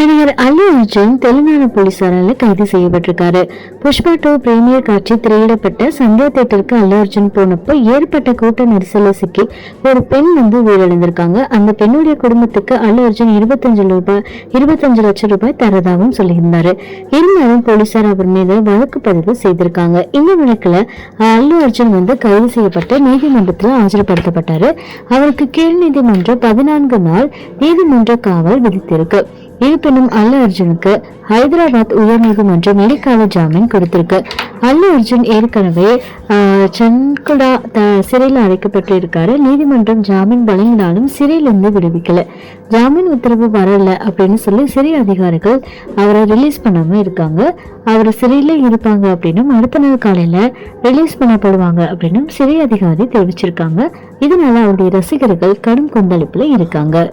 நடிகர் அல்லு அர்ஜுன் தெலுங்கானா போலீசாரால கைது செய்யப்பட்டிருக்காரு. Pushpa two premier காட்சி திரையிடப்பட்ட சந்தியா தேட்டருக்கு அல்லு அர்ஜுன் போனப்போ ஏற்பட்ட கூட்ட நெரிசல சிக்கி ஒரு பெண் வந்து உயிரிழந்திருக்காங்க. அந்த பெண்ணுடைய குடும்பத்துக்கு அல்லு அர்ஜுன் இருபத்தஞ்சு ரூபாய் இருபத்தஞ்சு லட்சம் ரூபாய் தரதாகவும் சொல்லியிருந்தாரு. இருந்தாலும் போலீசார் அவர் மீது வழக்கு பதிவு செய்திருக்காங்க. இந்த வழக்குல அல்லு அர்ஜுன் வந்து கைது செய்யப்பட்டு நீதிமன்றத்தில் ஆஜர்படுத்தப்பட்டாரு. அவருக்கு கீழ் நீதிமன்றம் பதினான்கு நாள் நீதிமன்ற காவல் விதித்திருக்கு. இருப்பினும் அல்லு அர்ஜுனுக்கு ஹைதராபாத் உயர்நீதிமன்றம் இடைக்கால ஜாமீன் கொடுத்திருக்கு. அல்லு அர்ஜுன் ஏற்கனவே சன்குடா த- சிறையில் அடைக்கப்பட்டு இருக்காரு நீதிமன்றம் ஜாமீன் வழங்கினாலும் சிறையிலிருந்து விடுவிக்கல. ஜாமீன் உத்தரவு வரல அப்படின்னு சொல்லி சிறை அதிகாரிகள் அவரை ரிலீஸ் பண்ணாம இருக்காங்க. அவர் சிறையில இருப்பாங்க அப்படின்னும் அடுத்த நாள் காலையில ரிலீஸ் பண்ணப்படுவாங்க அப்படின்னும் சிறை அதிகாரி தெரிவிச்சிருக்காங்க. இதனால அவருடைய ரசிகர்கள் கடும் கொந்தளிப்புல இருக்காங்க.